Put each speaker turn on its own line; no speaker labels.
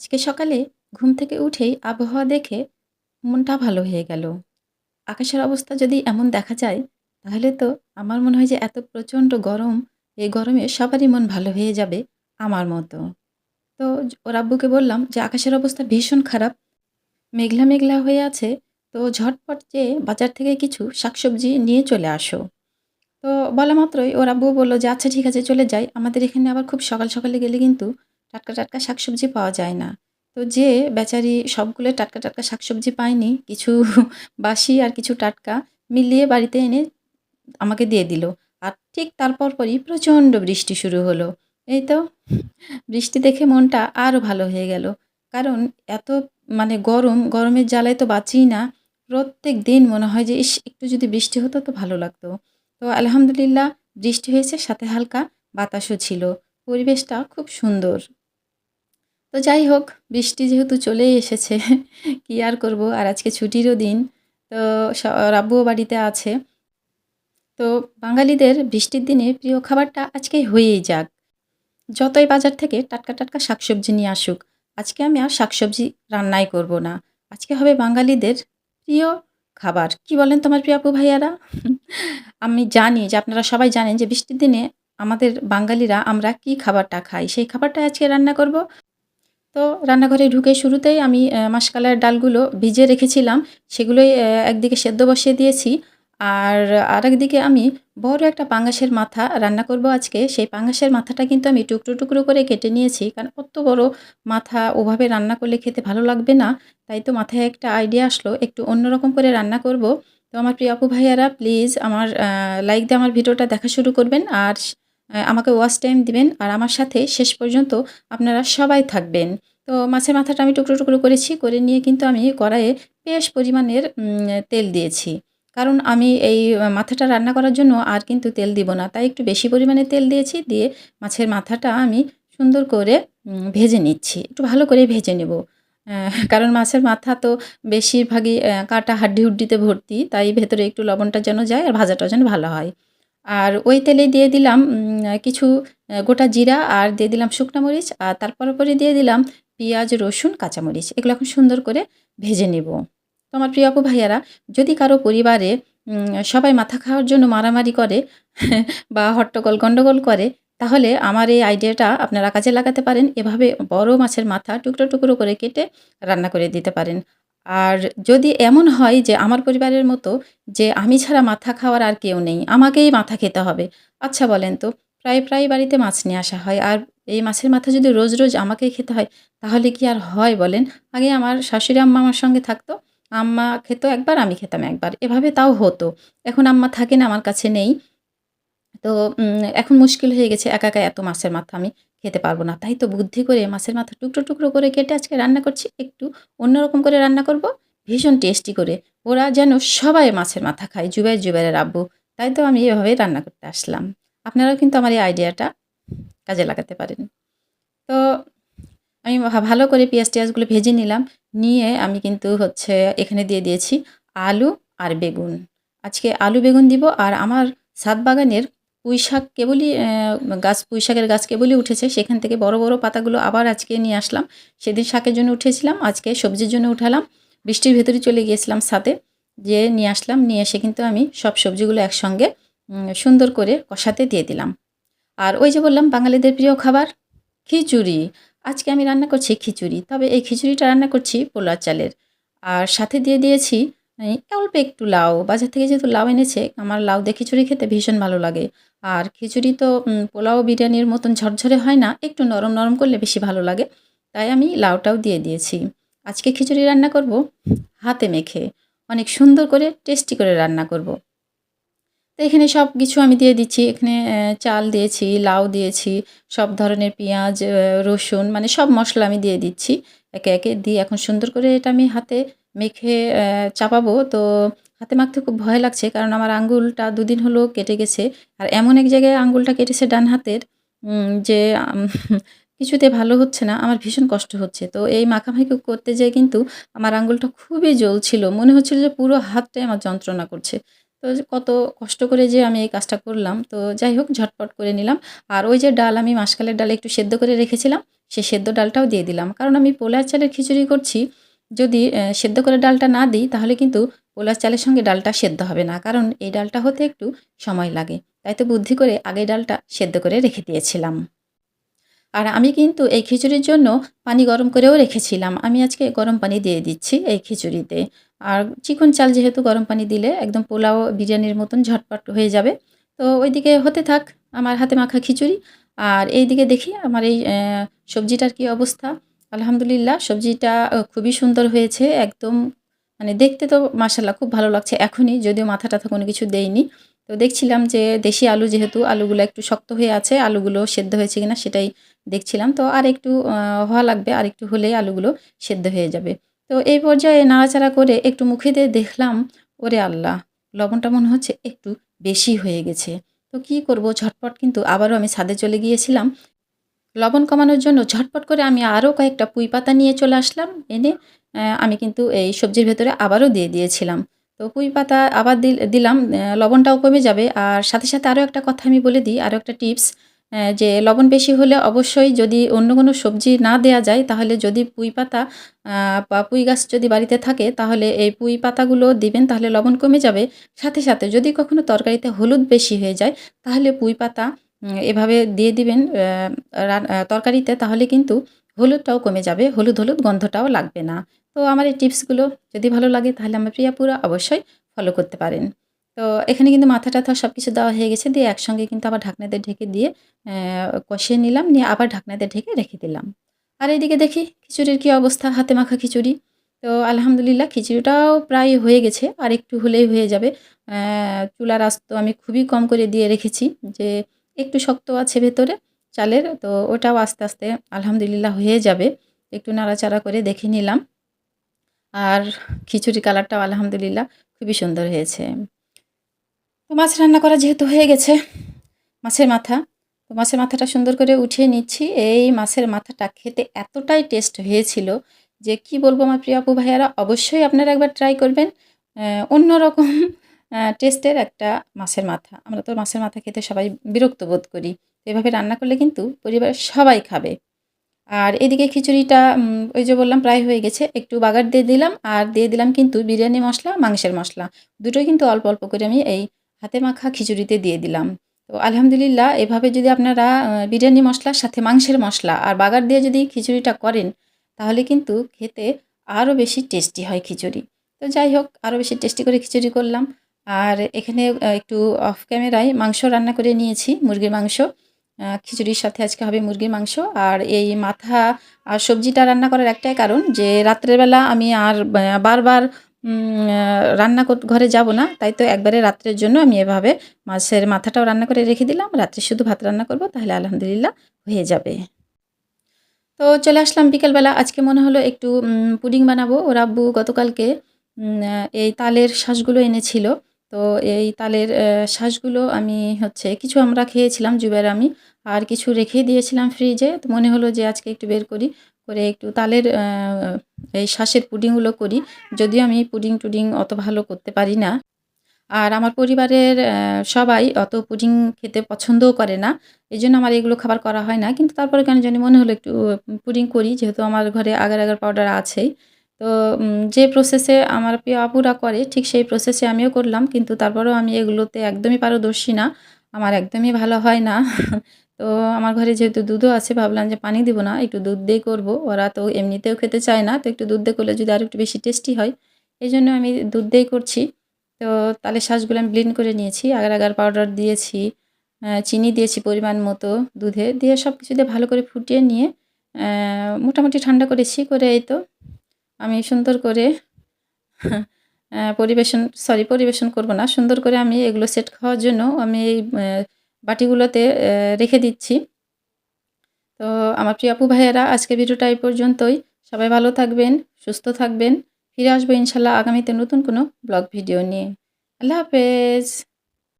আজকে সকালে ঘুম থেকে উঠেই আবহাওয়া দেখে মনটা ভালো হয়ে গেল। আকাশের অবস্থা যদি এমন দেখা যায়, তাহলে তো আমার মনে হয় যে এত প্রচণ্ড গরম, এই গরমে সবারই মন ভালো হয়ে যাবে আমার মতো। তো ওর আব্বুকে বললাম যে, "আকাশের অবস্থা ভীষণ খারাপ। মেঘলা, মেঘলা হয়ে আছে। তো ঝটপট যেয়ে বাজার থেকে কিছু শাকসবজি নিয়ে চলে আসো।" তো বলা মাত্রই ওর আব্বু বলল যে, "আচ্ছা ঠিক আছে চলে যাই।" আমাদের এখানে আবার খুব সকাল, সকালে গেলে কিন্তু টাটকা, টাটকা শাকসবজি পাওয়া যায় না। তো যে বেচারি সবগুলো টাটকা, টাটকা শাকসবজি পায়নি। কিছু বাসি আর কিছু টাটকা মিলিয়ে বাড়িতে এনে আমাকে দিয়ে দিল। আর ঠিক তারপর পরই প্রচণ্ড বৃষ্টি শুরু হলো। এই তো বৃষ্টি দেখে মনটা আরও ভালো হয়ে গেল। কারণ এত মানে গরম, গরমের জ্বালায় তো বাঁচিই না। প্রত্যেক দিন মনে হয় যে, ইস! একটু যদি বৃষ্টি হতো তো ভালো লাগতো। তো আলহামদুলিল্লাহ বৃষ্টি হয়েছে সাথে হালকা বাতাসও ছিল। পরিবেশটা খুব সুন্দর। তো যাই হোক বৃষ্টি যেহেতু চলেই এসেছে কি আর করব আর আজকে ছুটিরও দিন। তো ওর বাড়িতে আছে। তো বাঙালিদের বৃষ্টির দিনে প্রিয় খাবারটা আজকে হয়েই যাক। যতই বাজার থেকে টাটকা, টাটকা শাকসবজি নিয়ে আসুক, আজকে আমি আর শাকসবজি রান্নাই করব না। আজকে হবে বাঙালিদের প্রিয় খাবার। কি বলেন তো আমার প্রিয় আপু ভাইয়ারা? আমি জানি যে আপনারা সবাই জানেন যে বৃষ্টির দিনে আমাদের বাঙালিরা আমরা কি খাবারটা খাই, সেই খাবারটা আজকে রান্না করব। তো রান্নাঘরে ঢুকে শুরুতেই আমি অ্যা মাসকলাইয়ের ডালগুলো ভিজিয়ে রেখেছিলাম। সেগুলোই একদিকে সেদ্ধ বসিয়ে দিয়েছি। আর আরেকদিকে আমি বড় একটা পাঙ্গাসের মাথা রান্না করব আজকে। সেই পাঙ্গাসের মাথাটা কিন্তু আমি টুকরো, টুকরো করে কেটে নিয়েছি। কারণ অত বড় মাথা ওভাবে রান্না করলে খেতে ভালো লাগবে না। তাই তো মাথায় একটা আইডিয়া আসলো একটু অন্যরকম করে রান্না করব। তো আমার প্রিয় আপু ভাইয়ারা প্লিজ আমার লাইক দিয়ে আমার ভিডিওটা দেখা শুরু করবেন। আর আমাকে ওয়াচ টাইম দিবেন। আর আমার সাথে শেষ পর্যন্ত আপনারা সবাই থাকবেন। তো মাছের মাথাটা আমি টুকরো, টুকরো করেছি। করে নিয়ে কিন্তু আমি কড়াইয়ে বেশ পরিমাণের তেল দিয়েছি। কারণ আমি এই মাথাটা রান্না করার জন্য আর কিন্তু তেল দিব না। তাই একটু বেশি পরিমাণে তেল দিয়েছি। দিয়ে মাছের মাথাটা আমি সুন্দর করে ভেজে নিচ্ছি। একটু ভালো করে ভেজে নেব। কারণ মাছের মাথা তো বেশিরভাগই কাটা হাড্ডি-হুড্ডিতে ভর্তি। তাই ভেতরে একটু লবণটা যেন যায় আর ভাজাটা যেন ভালো হয়। আর ওই তেলে দিয়ে দিলাম কিছু গোটা জিরা আর দিয়ে দিলাম শুকনা মরিচ। আর তার পরপরই দিয়ে দিলাম পেঁয়াজ, রসুন, কাঁচামরিচ। এগুলো এখন সুন্দর করে ভেজে নেব। তো আমার প্রিয় আপু ভাইয়ারা যদি কারও পরিবারে সবাই মাথা খাওয়ার জন্য মারামারি করে বা হট্টগোল গন্ডগোল করে, তাহলে আমার এই আইডিয়াটা আপনারা কাজে লাগাতে পারেন। এভাবে বড় মাছের মাথা টুকরো, টুকরো করে কেটে রান্না করে দিতে পারেন। আর যদি এমন হয় যে আমার পরিবারের মতো যে আমি ছাড়া মাথা খাওয়ার আর কেউ নেই, আমাকেই মাথা খেতে হবে। আচ্ছা বলেন তো প্রায়, প্রায় বাড়িতে মাছ নিয়ে আসা হয়। আর এই মাছের মাথা যদি রোজ, রোজ আমাকেই খেতে হয় তাহলে কি আর হয় বলেন? আগে আমার শাশুড়ি আম্মা আমার সঙ্গে থাকতো। আম্মা খেত একবার, আমি খেতাম একবার। এভাবে তাও হতো। এখন আম্মা থাকে না, আমার কাছে নেই। তো এখন মুশকিল হয়ে গেছে একা, একা এত মাছের মাথা আমি খেতে পারব না। তাই তো বুদ্ধি করে মাছের মাথা টুকরো, টুকরো করে কেটে আজকে রান্না করছি। একটু অন্যরকম করে রান্না করব। ভীষণ টেস্টি করে। ওরা যেন সবাই মাছের মাথা খায়। জুবাইর, জুবাইরের আব্বু। তাই তো আমি এভাবেই রান্না করতে আসলাম। আপনারাও কিন্তু আমার এই আইডিয়াটা কাজে লাগাতে পারেন। তো আমি ভালো করে পেঁয়াজ টিয়াজগুলো ভেজে নিলাম। নিয়ে আমি কিন্তু হচ্ছে এখানে দিয়ে দিয়েছি আলু আর বেগুন। আজকে আলু বেগুন দিব আর আমার ছাদ বাগানের পুঁইশাক কেবলই অ্যা গাছ পুঁইশাকের গাছ কেবলই উঠেছে। সেখান থেকে বড়, বড় পাতাগুলো আবার আজকে নিয়ে আসলাম। সেদিন শাকের জন্য উঠেছিলাম আজকে সবজির জন্য উঠালাম। বৃষ্টির ভেতরে চলে গিয়েছিলাম সাথে যেয়ে নিয়ে আসলাম। নিয়ে এসে কিন্তু আমি সব সবজিগুলো একসঙ্গে সুন্দর করে কষাতে দিয়ে দিলাম। আর ওই যে বললাম বাঙালিদের প্রিয় খাবার খিচুড়ি। আজকে আমি রান্না করছি খিচুড়ি। তবে এই খিচুড়িটা রান্না করছি পোলার চালের। আর সাথে দিয়ে দিয়েছি অল্প একটু লাউ। বাজার থেকে যেহেতু লাউ এনেছে, আমার লাউ দিয়ে খিচুড়ি খেতে ভীষণ ভালো লাগে। আর খিচুড়ি তো পোলাও, বিরিয়ানির মতন ঝরঝরে হয় না। একটু নরম, নরম করলে বেশি ভালো লাগে। তাই আমি লাউটাও দিয়ে দিয়েছি। আজকে খিচুড়ি রান্না করব হাতে মেখে। অনেক সুন্দর করে টেস্টি করে রান্না করব। তো এখানে সব কিছু আমি দিয়ে দিচ্ছি। এখানে চাল দিয়েছি, লাউ দিয়েছি, সব ধরনের পেঁয়াজ, রসুন মানে সব মশলা আমি দিয়ে দিচ্ছি। একে, একে দিয়ে এখন সুন্দর করে এটা আমি হাতে মেখে চাপাবো। তো হাতে মাখতে খুব ভয় লাগছে। কারণ আমার আঙ্গুলটা দুদিন হলো কেটে গেছে। আর এমন এক জায়গায় আঙ্গুলটা কেটেছে ডান হাতের যে কিছুতে ভালো হচ্ছে না। আমার ভীষণ কষ্ট হচ্ছে। তো এই মাখামাখি করতে যেয়ে কিন্তু আমার আঙ্গুলটা খুবই জ্বলছিল। মনে হচ্ছিল যে পুরো হাতটাই আমার যন্ত্রণা করছে। তো কত কষ্ট করে যে আমি এই কাজটা করলাম তো যাই হোক, ঝটপট করে নিলাম আর ওই যে ডাল, আমি মাসকালের ডাল একটু সেদ্ধ করে রেখেছিলাম সেই সেদ্ধ ডালটাও দিয়ে দিলাম কারণ আমি পোলার চালের খিচুড়ি করছি যদি সেদ্ধ করে ডালটা না দিই, তাহলে কিন্তু পোলার চালের সঙ্গে ডালটা সেদ্ধ হবে না। কারণ এই ডালটা হতে একটু সময় লাগে। তাই তো বুদ্ধি করে আগে ডালটা সেদ্ধ করে রেখে দিয়েছিলাম। আর আমি কিন্তু এই খিচুড়ির জন্য পানি গরম করেও রেখেছিলাম। আমি আজকে গরম পানি দিয়ে দিচ্ছি এই খিচুড়িতে। আর চিকন চাল যেহেতু গরম পানি দিলে একদম পোলাও বিরিয়ানির মতন ঝটপট হয়ে যাবে। তো ওইদিকে হতে থাক, আমার হাতে মাখা খিচুড়ি। আর এইদিকে দেখি আমার এই সবজিটার কি অবস্থা। আলহামদুলিল্লাহ, সবজিটা খুবই সুন্দর হয়েছে, একদম মানে দেখতে তো মাসাল্লাহ খুব ভালো লাগছে এখনই, যদিও মাথা টাথা কোনো কিছু দেয়নি। তো দেখছিলাম যে দেশি আলু যেহেতু, আলুগুলো একটু শক্ত হয়ে আছে, আলুগুলো সেদ্ধ হয়েছে কিনা সেটাই দেখছিলাম। তো আর একটু হওয়া লাগবে, আর একটু হলেই আলুগুলো সেদ্ধ হয়ে যাবে। তো এই পর্যায়ে নাড়াচাড়া করে একটু মুখে দিয়ে দেখলাম, ওরে আল্লাহ, লবণটা মনে হচ্ছে একটু বেশি হয়ে গেছে। তো কি করব, ঝটপট কিন্তু আবারও আমি ছাদে চলে গিয়েছিলাম। লবণ কমানোর জন্য ঝটপট করে আমি আরও কয়েকটা পুঁই পাতা নিয়ে চলে আসলাম। এনে আমি কিন্তু এই সবজির ভেতরে আবারও দিয়ে দিয়েছিলাম। তো পুঁই পাতা আবার দিলাম লবণটাও কমে যাবে। আর সাথে সাথে আরও একটা কথা আমি বলে দিই, আরও একটা টিপস যে লবণ বেশি হলে অবশ্যই যদি অন্য কোনো সবজি না দেয়া যায়, তাহলে যদি পুঁই পাতা বা পুঁই গাছ যদি বাড়িতে থাকে, তাহলে এই পুঁই পাতাগুলো দিবেন, তাহলে লবণ কমে যাবে। সাথে সাথে যদি কখনো তরকারিতে হলুদ বেশি হয়ে যায়, তাহলে পুঁই পাতা এভাবে দিয়ে দিবেন তরকারিতে, তাহলে কিন্তু হলুদটাও কমে যাবে, হলুদ হলুদ গন্ধটাও লাগবে না। তো আমার এই টিপসগুলো যদি ভালো লাগে, তাহলে আমার প্রিয়াপুরা অবশ্যই ফলো করতে পারেন। তো এখানে কিন্তু মাথা টাথা সব কিছু দেওয়া হয়ে গেছে, দিয়ে একসঙ্গে কিন্তু আবার ঢাকনাতে ঢেকে দিয়ে কষিয়ে নিলাম, নিয়ে আবার ঢাকনাতে ঢেকে রেখে দিলাম। আর এইদিকে দেখি খিচুড়ির কী অবস্থা, হাতে মাখা খিচুড়ি। তো আলহামদুলিল্লাহ খিচুড়িটাও প্রায় হয়ে গেছে, আর একটু হলেই হয়ে যাবে। চুলার আস্ত আমি খুবই কম করে দিয়ে রেখেছি, যে একটু শক্ত আছে ভেতরে চালের, তো ওটাও আস্তে আস্তে আলহামদুলিল্লাহ হয়ে যাবে। একটু নাড়াচাড়া করে দেখে নিলাম। আর খিচুড়ি কালারটাও আলহামদুলিল্লাহ খুবই সুন্দর হয়েছে। তো মাছ রান্না করা যেহেতু হয়ে গেছে মাছের মাথা, তো মাছের মাথাটা সুন্দর করে উঠিয়ে নিচ্ছি। এই মাছের মাথাটা খেতে এতটাই টেস্ট হয়েছিল যে কি বলব আমার প্রিয় আপু ভাইয়ারা, অবশ্যই আপনারা একবার ট্রাই করবেন। অন্যরকম টেস্টের একটা মাছের মাথা। আমরা তো মাছের মাথা খেতে সবাই বিরক্ত বোধ করি। এভাবে রান্না করলে কিন্তু পরিবারের সবাই খাবে। আর এদিকে খিচুড়িটা ওই যে বললাম প্রায় হয়ে গেছে। একটু বাগার দিয়ে দিলাম। আর দিয়ে দিলাম কিন্তু বিরিয়ানি মশলা, মাংসের মশলা। দুটোই কিন্তু অল্প অল্প করে আমি এই হাতে মাখা খিচুড়িতে দিয়ে দিলাম। তো আলহামদুলিল্লাহ, এভাবে যদি আপনারা বিরিয়ানি মশলার সাথে মাংসের মশলা আর বাগার দিয়ে যদি খিচুড়িটা করেন, তাহলে কিন্তু খেতে আরও বেশি টেস্টি হয় খিচুড়ি। তো যাই হোক আরও বেশি টেস্টি করে খিচুড়ি করলাম। আর এখানে একটু অফ ক্যামেরায় মাংস রান্না করে নিয়েছি, মুরগির মাংস। খিচুড়ির সাথে আজকে হবে মুরগির মাংস। আর এই মাথা আর সবজিটা রান্না করার একটাই কারণ যে রাত্রেবেলা আমি আর বারবার রান্না ঘরে যাব না। তাই তো একবারে রাত্রের জন্য আমি এভাবে মাছের মাথাটাও রান্না করে রেখে দিলাম। রাত্রে শুধু ভাত রান্না করব, তাহলে আলহামদুলিল্লাহ হয়ে যাবে। তো চলে আসলাম বিকেলবেলা। আজকে মনে হলো একটু পুডিং বানাবো। ওর আব্বু গতকালকে এই তালের শ্বাসগুলো এনেছিল। তো এই তালের শ্বাসগুলো আমি হচ্ছে কিছু আমরা খেয়েছিলাম জুবের আমি, আর কিছু রেখে দিয়েছিলাম ফ্রিজে। তো মনে হলো যে আজকে একটু বের করি, করে একটু তালের এই শ্বাসের পুডিংগুলো করি। যদিও আমি পুডিং টুডিং অত ভালো করতে পারি না। আর আমার পরিবারের সবাই অত পুডিং খেতে পছন্দও করে না। এই জন্য আমার এগুলো খাবার করা হয় না। কিন্তু তারপরে কেন জানি মনে হলো একটু পুডিং করি, যেহেতু আমার ঘরে আগার আগার পাউডার আছেই। তো যে প্রসেসে আমার আপুরা করে, ঠিক সেই প্রসেসে আমিও করলাম। কিন্তু তারপরেও আমি এগুলোতে একদমই পারদর্শী না। আমার একদমই ভালো হয় না। তো, আমার ঘরে যেহেতু দুধও আছে, ভাবলাম যে পানি দিব না, একটু দুধ দিয়ে করব। ওরা তো এমনিতেও খেতে চায় না, তো একটু দুধ দিয়ে করলে যদি আর একটু বেশি টেস্টি হয়, এই জন্য আমি দুধ দিয়েই করছি। তো, তালে শ্বাসগুলো আমি ব্লিন করে নিয়েছি। আগার আগার পাউডার দিয়েছি চিনি দিয়েছি পরিমাণ মতো দুধে। দিয়ে সব কিছু দিয়ে ভালো করে ফুটিয়ে নিয়ে মোটামুটি ঠান্ডা করেছি, করে এই তো। আমি সুন্দর করে পরিবেশন সরি পরিবেশন করব না। সুন্দর করে আমি এগুলো সেট খাওয়ার জন্য আমি এই বাটিগুলোতে রেখে দিচ্ছি। তো আমার প্রিয় আপু ভাইয়েরা আজকে ভিডিওটা এই পর্যন্তই। সবাই ভালো থাকবেন, সুস্থ থাকবেন। ফিরে আসব ইনশাল্লাহ আগামীতে নতুন কোনো ব্লগ ভিডিও নিয়ে। আল্লাহ হাফেজ।